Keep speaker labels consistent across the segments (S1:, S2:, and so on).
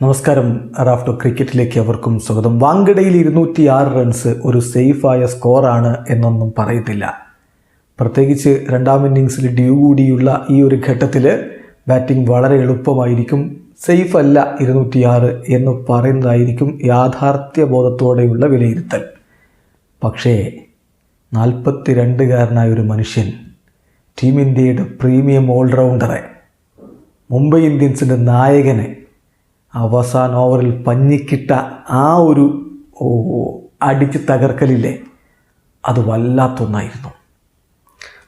S1: നമസ്കാരം. റാഫ്റ്റോ ക്രിക്കറ്റിലേക്ക് അവർക്കും സ്വാഗതം. വാങ്കടയിൽ ഇരുന്നൂറ്റി ആറ് റൺസ് ഒരു സേഫായ സ്കോറാണ് എന്നൊന്നും പറയത്തില്ല. പ്രത്യേകിച്ച് രണ്ടാം ഇന്നിങ്സിൽ ഡ്യൂ കൂടിയുള്ള ഈ ഒരു ഘട്ടത്തിൽ ബാറ്റിംഗ് വളരെ എളുപ്പമായിരിക്കും. സേഫ് അല്ല ഇരുന്നൂറ്റിയാറ് എന്ന് പറയുന്നതായിരിക്കും യാഥാർത്ഥ്യ ബോധത്തോടെയുള്ള വിലയിരുത്തൽ. പക്ഷേ നാൽപ്പത്തി രണ്ടുകാരനായ ഒരു മനുഷ്യൻ ടീം ഇന്ത്യയുടെ പ്രീമിയം ഓൾറൗണ്ടറെ മുംബൈ ഇന്ത്യൻസിന്റെ നായകനെ അവസാന ഓവറിൽ പഞ്ഞിക്കിട്ട ആ ഒരു അടിച്ച് തകർക്കലില്ലേ? അത് വല്ലാത്തൊന്നായിരുന്നു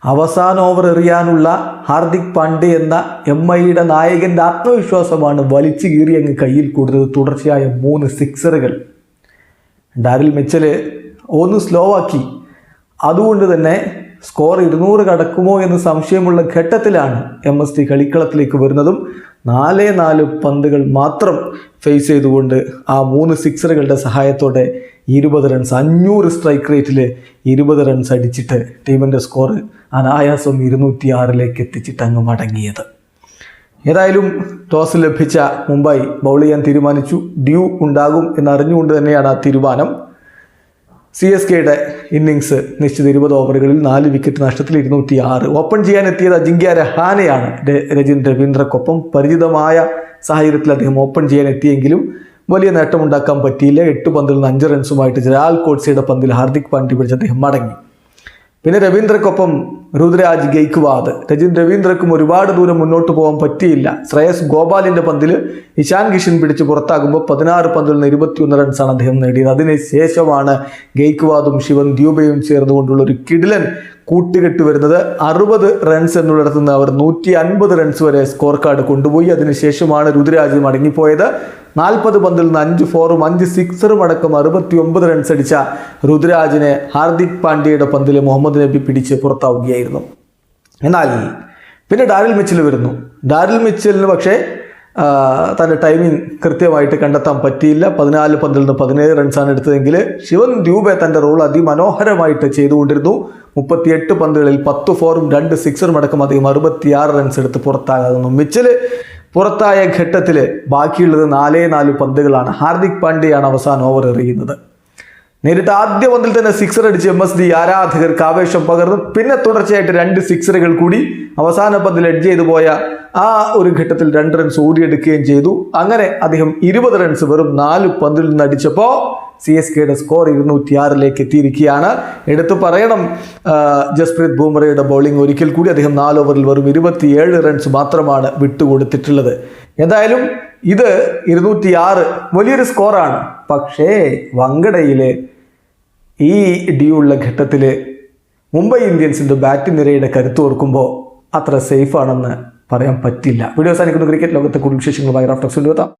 S1: അവസാന ഓവർ എറിയാനുള്ള ഹാർദിക് പാണ്ഡെ എന്ന എം ഐയുടെ നായകന്റെ ആത്മവിശ്വാസമാണ് വലിച്ചു കീറി അങ്ങ് കയ്യിൽ കൊടുത്തത്. തുടർച്ചയായ മൂന്ന് സിക്സറുകൾ. ഡാരിൽ മെച്ചൽ ഒന്ന് സ്ലോ ആക്കി അതുകൊണ്ട് തന്നെ സ്കോർ ഇരുന്നൂറ് കടക്കുമോ എന്ന് സംശയമുള്ള ഘട്ടത്തിലാണ് എം എസ് ടി കളിക്കളത്തിലേക്ക് വരുന്നതും നാലേ നാല് പന്തുകൾ മാത്രം ഫേസ് ചെയ്തുകൊണ്ട് ആ മൂന്ന് സിക്സറുകളുടെ സഹായത്തോടെ ഇരുപത് റൺസ് അഞ്ഞൂറ് സ്ട്രൈക്ക് റേറ്റിൽ ഇരുപത് റൺസ് അടിച്ചിട്ട് ടീമിന്റെ സ്കോർ അനായാസം ഇരുന്നൂറ്റി ആറിലേക്ക് എത്തിച്ചിട്ട് അങ്ങ് മടങ്ങിയത്. ഏതായാലും ടോസ് ലഭിച്ച മുംബൈ ബൗൾ ചെയ്യാൻ തീരുമാനിച്ചു. ഡ്യൂ ഉണ്ടാകും എന്നറിഞ്ഞുകൊണ്ട് തന്നെയാണ് ആ തീരുമാനം. സി എസ് കെയുടെ ഇന്നിങ്സ് നിശ്ചിത ഇരുപത് ഓവറുകളിൽ നാല് വിക്കറ്റ് നഷ്ടത്തിൽ ഇരുന്നൂറ്റി ആറ് ഓപ്പൺ ചെയ്യാൻ എത്തിയത് അജിങ്ക്യ രഹാനെയാണ്. രജിൻ രവീന്ദ്രക്കൊപ്പം പരിചിതമായ സാഹചര്യത്തിൽ അദ്ദേഹം ഓപ്പൺ ചെയ്യാൻ എത്തിയെങ്കിലും വലിയ നേട്ടമുണ്ടാക്കാൻ പറ്റിയില്ല. എട്ട് പന്തിൽ നിന്ന് അഞ്ച് റൺസുമായിട്ട് ജലാൽ കോട്സിയുടെ പന്തിൽ ഹാർദിക് പാണ്ഡ്യ പിടിച്ച് അദ്ദേഹം മടങ്ങി. പിന്നെ രവീന്ദ്രക്കൊപ്പം രുദ്രാജ് ഗെയ്ക്വാദ്. രജിൻ രവീന്ദ്രക്കും ഒരുപാട് ദൂരം മുന്നോട്ട് പോകാൻ പറ്റിയില്ല. ശ്രേയസ് ഗോപാലിന്റെ പന്തിൽ ഇശാൻ കിഷൻ പിടിച്ച് പുറത്താകുമ്പോൾ പതിനാറ് പന്തിൽ നിന്ന് ഇരുപത്തിയൊന്ന് റൺസാണ് അദ്ദേഹം നേടിയത്. അതിനുശേഷമാണ് ഗെയ്ക്വാദും ശിവൻ ദ്യൂബയും ചേർന്നുകൊണ്ടുള്ള ഒരു കിടിലൻ കൂട്ടുകെട്ട് വരുന്നത് അറുപത് റൺസ് എന്നുള്ളിടത്ത് നിന്ന് അവർ നൂറ്റി അൻപത് റൺസ് വരെ സ്കോർ കാർഡ് കൊണ്ടുപോയി. അതിനുശേഷമാണ് രുദ്രാജ് മടങ്ങിപ്പോയത്. നാൽപ്പത് പന്തിൽ നിന്ന് അഞ്ച് ഫോറും അഞ്ച് സിക്സറും അടക്കം അറുപത്തി ഒമ്പത് റൺസ് അടിച്ച രുദ്രാജിനെ ഹാർദിക് പാണ്ഡ്യയുടെ പന്തിൽ മുഹമ്മദ് നബി പിടിച്ച് പുറത്താവുകയായിരുന്നു. എന്നാൽ പിന്നെ ഡാരിൽ മിച്ചൽ വരുന്നു. ഡാരിൽ മിച്ചലിന് പക്ഷേ തന്റെ ടൈമിംഗ് കൃത്യമായിട്ട് കണ്ടെത്താൻ പറ്റിയില്ല. പതിനാല് പന്തിൽ നിന്ന് പതിനേഴ് റൺസാണ് എടുത്തതെങ്കിൽ ശിവൻ ദ്യൂബെ തന്റെ റോൾ അതിമനോഹരമായിട്ട് ചെയ്തുകൊണ്ടിരുന്നു. മുപ്പത്തിയെട്ട് പന്തുകളിൽ പത്ത് ഫോറും രണ്ട് സിക്സറും അടക്കം അധികം അറുപത്തിയാറ് റൺസ് എടുത്ത് പുറത്താകുന്നു. മിച്ചൽ പുറത്തായ ഘട്ടത്തിൽ ബാക്കിയുള്ളത് നാലേ നാല് പന്തുകളാണ്. ഹാർദിക് പാണ്ഡ്യയാണ് അവസാന ഓവർ എറിയുന്നത്. നേരിട്ട് ആദ്യ പന്തിൽ തന്നെ സിക്സർ അടിച്ച് എം എസ് ഡി ആരാധകർക്ക് ആവേശം പകർന്നു. പിന്നെ തുടർച്ചയായിട്ട് രണ്ട് സിക്സറുകൾ കൂടി അവസാന പന്തിൽ എഡ്ജ് ചെയ്തു പോയ ആ ഒരു ഘട്ടത്തിൽ രണ്ട് റൺസ് ഓടിയെടുക്കുകയും ചെയ്തു. അങ്ങനെ അദ്ദേഹം ഇരുപത് റൺസ് വെറും നാല് പന്തിൽ നിന്ന് അടിച്ചപ്പോൾ സി എസ് കെയുടെ സ്കോർ ഇരുന്നൂറ്റി ആറിലേക്ക് എത്തിയിരിക്കുകയാണ്. എടുത്തു പറയണം ജസ്പ്രീത് ബൂമറയുടെ ബൗളിംഗ് ഒരിക്കൽ കൂടി അദ്ദേഹം നാല് ഓവറിൽ വെറും ഇരുപത്തിയേഴ് റൺസ് മാത്രമാണ് വിട്ടുകൊടുത്തിട്ടുള്ളത്. എന്തായാലും ഇത് ഇരുന്നൂറ്റി ആറ് വലിയൊരു സ്കോറാണ് പക്ഷേ വങ്കടയിൽ ഈ ഉള്ള ഘട്ടത്തിൽ മുംബൈ ഇന്ത്യൻസിന്റെ ബാറ്റ് നിരയുടെ കരുത്ത് ഓർക്കുമ്പോൾ അത്ര സേഫാണെന്ന് പറയാൻ പറ്റില്ല. വീഡിയോ സാധിക്കുന്നു ക്രിക്കറ്റ് ലോകത്തെ കൂടുതൽ വിശേഷങ്ങളുമായി റാഫ്റ്റോക്സ് കൊണ്ടുവെത്താം